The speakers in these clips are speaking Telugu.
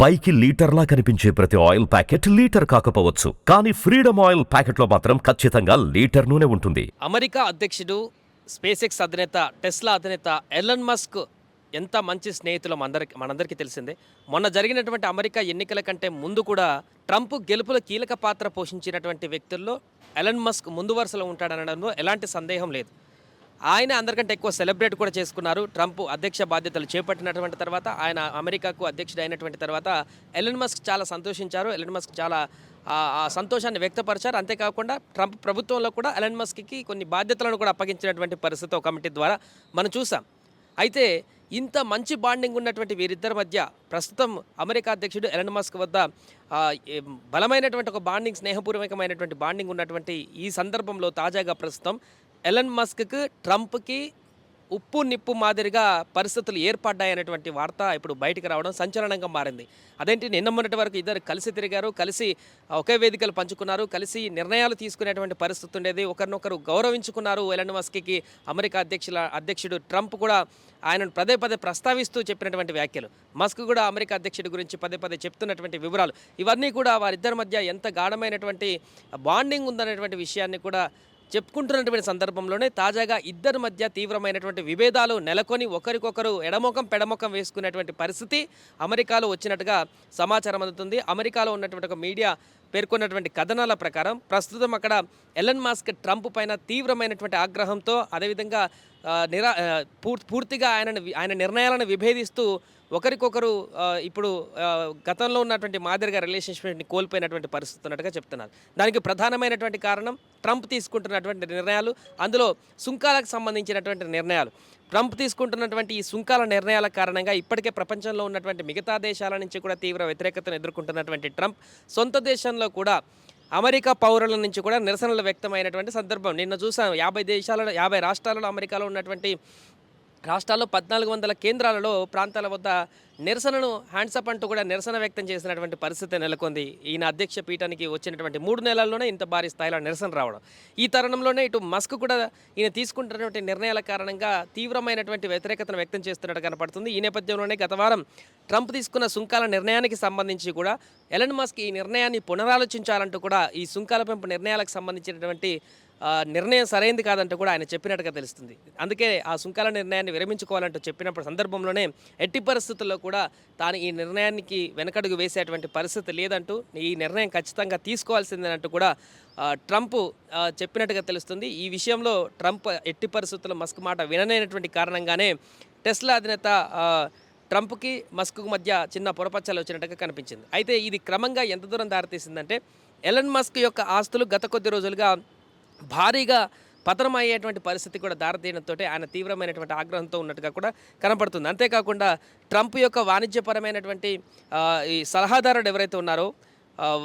పైకి లీటర్లా కనిపించే ప్రతి ఆయిల్ ప్యాకెట్ లీటర్ కాకపోవచ్చు. కానీ ఫ్రీడమ్ ఆయిల్ ప్యాకెట్లో మాత్రం ఖచ్చితంగా లీటర్ నూనె ఉంటుంది. అమెరికా అధ్యక్షుడు స్పేస్ ఎక్స్ అధినేత టెస్లా అధినేత ఎలన్ మస్క్ ఎంత మంచి స్నేహితులు మనందరికి మనందరికీ తెలిసిందే. మొన్న జరిగినటువంటి అమెరికా ఎన్నికల కంటే ముందు కూడా ట్రంప్ గెలుపులో కీలక పాత్ర పోషించినటువంటి వ్యక్తుల్లో ఎలన్ మస్క్ ముందు వరుసలో ఉంటాడనడంలో ఎలాంటి సందేహం లేదు. ఆయన అందరికంటే ఎక్కువ సెలబ్రేట్ కూడా చేసుకున్నారు. ట్రంప్ అధ్యక్ష బాధ్యతలు చేపట్టినటువంటి తర్వాత ఆయన అమెరికాకు అధ్యక్షుడు అయినటువంటి తర్వాత ఎలన్ మస్క్ చాలా సంతోషించారు. ఎలన్ మస్క్ చాలా ఆ- సంతోషాన్ని వ్యక్తపరిచారు. అంతేకాకుండా ట్రంప్ ప్రభుత్వంలో కూడా ఎలన్ మస్క్కి కొన్ని బాధ్యతలను కూడా అప్పగించినటువంటి పరిస్థితి ఒక కమిటీ ద్వారా మనం చూసాం. అయితే ఇంత మంచి బాండింగ్ ఉన్నటువంటి వీరిద్దరి మధ్య ప్రస్తుతం అమెరికా అధ్యక్షుడు ఎలన్ మస్క్ వద్ద బలమైనటువంటి ఒక బాండింగ్ స్నేహపూర్వకమైనటువంటి బాండింగ్ ఉన్నటువంటి ఈ సందర్భంలో తాజాగా ప్రస్తుతం ఎలన్ మస్క్కి ట్రంప్కి ఉప్పు నిప్పు మాదిరిగా పరిస్థితులు ఏర్పడ్డాయనేటువంటి వార్త ఇప్పుడు బయటికి రావడం సంచలనంగా మారింది. అదేంటి నిన్న మొన్నటి వరకు ఇద్దరు కలిసి తిరిగారు కలిసి ఒకే వేదికలు పంచుకున్నారు కలిసి నిర్ణయాలు తీసుకునేటువంటి పరిస్థితి ఉండేది. ఒకరినొకరు గౌరవించుకున్నారు ఎలన్ మస్క్కి. అమెరికా అధ్యక్షుల అధ్యక్షుడు ట్రంప్ కూడా ఆయనను పదే పదే ప్రస్తావిస్తూ చెప్పినటువంటి వ్యాఖ్యలు. మస్క్ కూడా అమెరికా అధ్యక్షుడి గురించి పదే పదే చెప్తున్నటువంటి వివరాలు. ఇవన్నీ కూడా వారిద్దరి మధ్య ఎంత గాఢమైనటువంటి బాండింగ్ ఉందనేటువంటి విషయాన్ని కూడా చెప్పుకుంటున్నటువంటి సందర్భంలోనే తాజాగా ఇద్దరి మధ్య తీవ్రమైనటువంటి విభేదాలు నెలకొని ఒకరికొకరు ఎడమొఖం పెడమొఖం వేసుకునేటువంటి పరిస్థితి అమెరికాలో వచ్చినట్టుగా సమాచారం అందుతుంది. అమెరికాలో ఉన్నటువంటి ఒక మీడియా పేర్కొన్నటువంటి కథనాల ప్రకారం ప్రస్తుతం అక్కడ ఎలన్ మాస్క్ ట్రంప్ పైన తీవ్రమైనటువంటి ఆగ్రహంతో అదేవిధంగా నిరా పూర్తిగా ఆయన ఆయన నిర్ణయాలను విభేదిస్తూ ఒకరికొకరు ఇప్పుడు గతంలో ఉన్నటువంటి మాదిరిగా రిలేషన్షిప్ని కోల్పోయినటువంటి పరిస్థితి ఉన్నట్టుగా చెప్తున్నారు. దానికి ప్రధానమైనటువంటి కారణం ట్రంప్ తీసుకుంటున్నటువంటి నిర్ణయాలు అందులో సుంకాలకు సంబంధించినటువంటి నిర్ణయాలు. ట్రంప్ తీసుకుంటున్నటువంటి ఈ సుంకాల నిర్ణయాల కారణంగా ఇప్పటికే ప్రపంచంలో ఉన్నటువంటి మిగతా దేశాల నుంచి కూడా తీవ్ర వ్యతిరేకతను ఎదుర్కొంటున్నటువంటి ట్రంప్ సొంత దేశంలో కూడా అమెరికా పౌరుల నుంచి కూడా నిరసనలు వ్యక్తమైనటువంటి సందర్భం. నిన్న చూసాం యాభై దేశాలలో యాభై రాష్ట్రాలలో అమెరికాలో ఉన్నటువంటి రాష్ట్రాల్లో పద్నాలుగు వందల కేంద్రాలలో ప్రాంతాల వద్ద నిరసనను హ్యాండ్సప్ అంటూ కూడా నిరసన వ్యక్తం చేసినటువంటి పరిస్థితి నెలకొంది. ఈయన అధ్యక్ష పీఠానికి వచ్చినటువంటి మూడు నెలల్లోనే ఇంత భారీ స్థాయిలో నిరసన రావడం. ఈ తరుణంలోనే ఇటు మస్క్ కూడా ఈయన తీసుకుంటున్నటువంటి నిర్ణయాల కారణంగా తీవ్రమైనటువంటి వ్యతిరేకతను వ్యక్తం చేస్తున్నట్టు కనపడుతుంది. ఈ నేపథ్యంలోనే గత వారం ట్రంప్ తీసుకున్న సుంకాల నిర్ణయానికి సంబంధించి కూడా ఎలన్ మస్క్ ఈ నిర్ణయాన్ని పునరాలోచించాలంటూ కూడా ఈ సుంకాల పెంపు నిర్ణయాలకు సంబంధించినటువంటి నిర్ణయం సరైంది కాదంటూ కూడా ఆయన చెప్పినట్టుగా తెలుస్తుంది. అందుకే ఆ సుంకాల నిర్ణయాన్ని విరమించుకోవాలంటూ చెప్పినప్పుడు సందర్భంలోనే ఎట్టి పరిస్థితుల్లో కూడా తాను ఈ నిర్ణయానికి వెనకడుగు వేసేటువంటి పరిస్థితి లేదంటూ ఈ నిర్ణయం ఖచ్చితంగా తీసుకోవాల్సిందేనంటూ కూడా ట్రంప్ చెప్పినట్టుగా తెలుస్తుంది. ఈ విషయంలో ట్రంప్ ఎట్టి పరిస్థితుల్లో మస్క్ మాట వినలేనటువంటి కారణంగానే టెస్లా అధినేత ట్రంప్కి మస్క్కు మధ్య చిన్న పొరపచ్చాలు వచ్చినట్టుగా కనిపించింది. అయితే ఇది క్రమంగా ఎంత దూరం దారితీసిందంటే ఎలన్ మస్క్ యొక్క ఆస్తులు గత కొద్ది రోజులుగా భారీగా పతనమయ్యేటువంటి పరిస్థితి కూడా దారితీయడంతో ఆయన తీవ్రమైనటువంటి ఆగ్రహంతో ఉన్నట్టుగా కూడా కనపడుతుంది. అంతేకాకుండా ట్రంప్ యొక్క వాణిజ్యపరమైనటువంటి ఈ సలహాదారుడు ఎవరైతే ఉన్నారో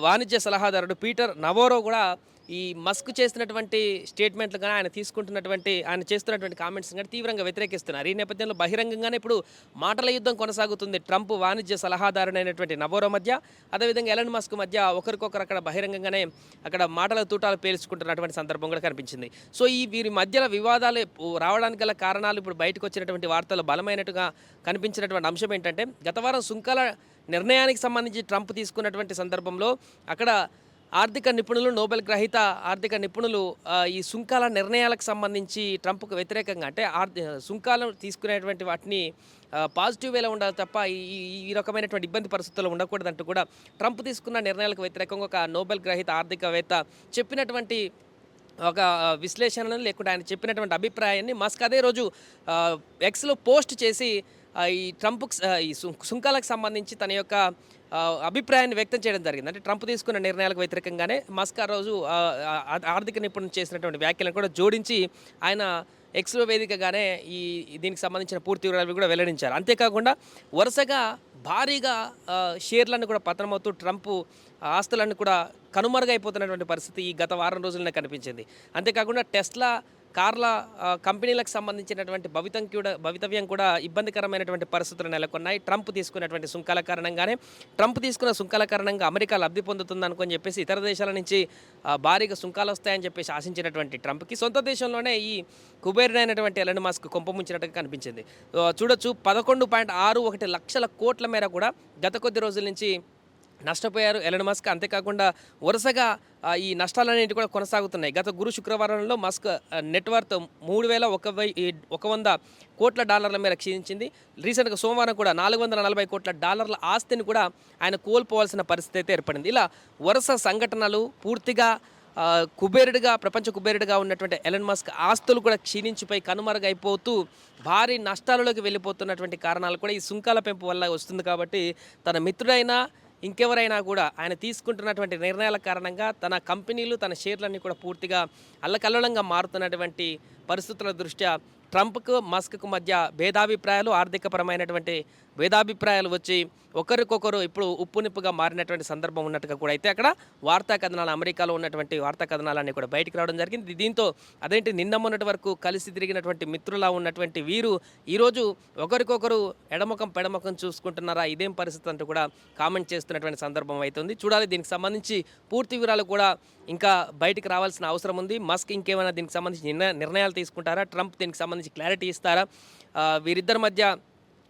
వాణిజ్య సలహాదారుడు పీటర్ నవోరో కూడా ఈ మస్క్ చేసినటువంటి స్టేట్మెంట్లు కానీ ఆయన తీసుకుంటున్నటువంటి ఆయన చేస్తున్నటువంటి కామెంట్స్ కానీ తీవ్రంగా వ్యతిరేకిస్తున్నారు. ఈ నేపథ్యంలో బహిరంగంగానే ఇప్పుడు మాటల యుద్ధం కొనసాగుతుంది. ట్రంప్ వాణిజ్య సలహాదారుడైనటువంటి నవోరో మధ్య అదేవిధంగా ఎలన్ మస్క్ మధ్య ఒకరికొకరు అక్కడ బహిరంగంగానే అక్కడ మాటల తూటాలు పేల్చుకుంటున్నటువంటి సందర్భం కూడా కనిపించింది. సో ఈ వీరి మధ్యలో వివాదాలు రావడానికి గల కారణాలు ఇప్పుడు బయటకు వచ్చినటువంటి వార్తలు బలమైనట్టుగా కనిపించినటువంటి అంశం ఏంటంటే గత వారం సుంకాల నిర్ణయానికి సంబంధించి ట్రంప్ తీసుకున్నటువంటి సందర్భంలో అక్కడ ఆర్థిక నిపుణులు నోబెల్ గ్రహీత ఆర్థిక నిపుణులు ఈ సుంకాల నిర్ణయాలకు సంబంధించి ట్రంప్కు వ్యతిరేకంగా అంటే సుంకాలు తీసుకునేటువంటి వాటిని పాజిటివ్ వేలో ఉండాలి తప్ప ఈ ఈ- రకమైనటువంటి ఇబ్బంది పరిస్థితుల్లో ఉండకూడదంటూ కూడా ట్రంప్ తీసుకున్న నిర్ణయాలకు వ్యతిరేకంగా ఒక నోబెల్ గ్రహీత ఆర్థికవేత్త చెప్పినటువంటి ఒక విశ్లేషణను లేకుండా ఆయన చెప్పినటువంటి అభిప్రాయాన్ని మస్క్ అదే రోజు ఎక్స్లో పోస్ట్ చేసి ఈ ట్రంప్ ఈ సుంకాలకు సంబంధించి తన యొక్క అభిప్రాయాన్ని వ్యక్తం చేయడం జరిగింది. అంటే ట్రంప్ తీసుకున్న నిర్ణయాలకు వ్యతిరేకంగానే మస్క్ ఆ రోజు ఆర్థిక నిపుణులు చేసినటువంటి వ్యాఖ్యలను కూడా జోడించి ఆయన ఎక్స్లో వేదికగానే ఈ దీనికి సంబంధించిన పూర్తి వివరాలు కూడా వెల్లడించారు. అంతేకాకుండా వరుసగా భారీగా షేర్లను కూడా పతనమవుతూ ట్రంప్ ఆస్తులను కూడా కనుమరుగైపోతున్నటువంటి పరిస్థితి ఈ గత వారం రోజులనే కనిపించింది. అంతేకాకుండా టెస్లా కార్ల కంపెనీలకు సంబంధించినటువంటి భవితం కూడా భవితవ్యం కూడా ఇబ్బందికరమైనటువంటి పరిస్థితులు నెలకొన్నాయి. ట్రంప్ తీసుకున్నటువంటి సుంకాల కారణంగానే ట్రంప్ తీసుకున్న సుంకాల కారణంగా అమెరికా లబ్ధి పొందుతుంది అనుకొని చెప్పేసి ఇతర దేశాల నుంచి భారీగా సుంకాలు వస్తాయని చెప్పేసి ఆశించినటువంటి ట్రంప్కి సొంత దేశంలోనే ఈ కుబేరుడైనటువంటి ఎలన్ మాస్క్ కొంపముంచినట్టుగా కనిపించింది. చూడొచ్చు పదకొండు పాయింట్ ఆరు ఒకటి లక్షల కోట్ల మేర కూడా గత కొద్ది రోజుల నుంచి నష్టపోయారు ఎలన్ మస్క్. అంతేకాకుండా వరుసగా ఈ నష్టాలనేవి కూడా కొనసాగుతున్నాయి. గత గురు శుక్రవారంలో మస్క్ నెట్వర్త్ మూడు వేల ఒక వెయ్యి ఒక వంద కోట్ల డాలర్ల మేర క్షీణించింది. రీసెంట్గా సోమవారం కూడా నాలుగు వందల నలభై కోట్ల డాలర్ల ఆస్తిని కూడా ఆయన కోల్పోవాల్సిన పరిస్థితి అయితే ఏర్పడింది. ఇలా వరుస సంఘటనలు పూర్తిగా కుబేరుడుగా కుబేరుడిగా ప్రపంచ కుబేరుడిగా ఉన్నటువంటి ఎలన్ మస్క్ ఆస్తులు కూడా క్షీణించిపోయి కనుమరుగైపోతూ భారీ నష్టాలలోకి వెళ్ళిపోతున్నటువంటి కారణాలు కూడా ఈ సుంకాల పెంపు వల్ల వస్తుంది కాబట్టి తన మిత్రుడైన ఇంకెవరైనా కూడా ఆయన తీసుకుంటున్నటువంటి నిర్ణయాల కారణంగా తన కంపెనీలు తన షేర్లన్నీ కూడా పూర్తిగా అల్లకల్లోలంగా మారుతున్నటువంటి పరిస్థితుల దృష్ట్యా ట్రంప్కు మస్క్కు మధ్య భేదాభిప్రాయాలు ఆర్థికపరమైనటువంటి భేదాభిప్రాయాలు వచ్చి ఒకరికొకరు ఇప్పుడు ఉప్పు నిప్పుగా మారినటువంటి సందర్భం ఉన్నట్టుగా కూడా అయితే అక్కడ వార్తా కథనాలు అమెరికాలో ఉన్నటువంటి వార్తా కథనాలన్నీ కూడా బయటకు రావడం జరిగింది. దీంతో అదేంటి నిన్న మొన్నటి వరకు కలిసి తిరిగినటువంటి మిత్రులా ఉన్నటువంటి వీరు ఈరోజు ఒకరికొకరు ఎడముఖం పెడముఖం చూసుకుంటున్నారా? ఇదేం పరిస్థితి అంటూ కూడా కామెంట్ చేస్తున్నటువంటి సందర్భం అవుతుంది చూడాలి దీనికి సంబంధించి పూర్తి వివరాలు కూడా ఇంకా బయటికి రావాల్సిన అవసరం ఉంది. మస్క్ ఇంకేమైనా దీనికి సంబంధించి నిర్ణయాలు తీసుకుంటారా? ట్రంప్ దీనికి సంబంధించి క్లారిటీ ఇస్తారా? వీరిద్దరి మధ్య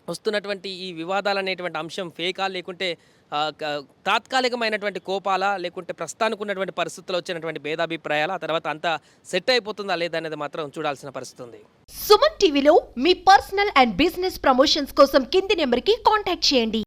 వస్తున్నటువంటి ఈ వివాదాలు అనేటువంటి అంశం ఫేకా లేకుంటే తాత్కాలికమైనటువంటి కోపాలా లేకుంటే ప్రస్తుతానికి ఉన్నటువంటి పరిస్థితుల్లో వచ్చినటువంటి భేదాభిప్రాయాలు ఆ తర్వాత అంతా సెట్ అయిపోతుందా లేదా అనేది మాత్రం చూడాల్సిన పరిస్థితి ఉంది. సుమన్ టీవీలో మీ పర్సనల్ అండ్ బిజినెస్ ప్రమోషన్స్ కోసం కింది నెంబర్కి కాంటాక్ట్ చేయండి.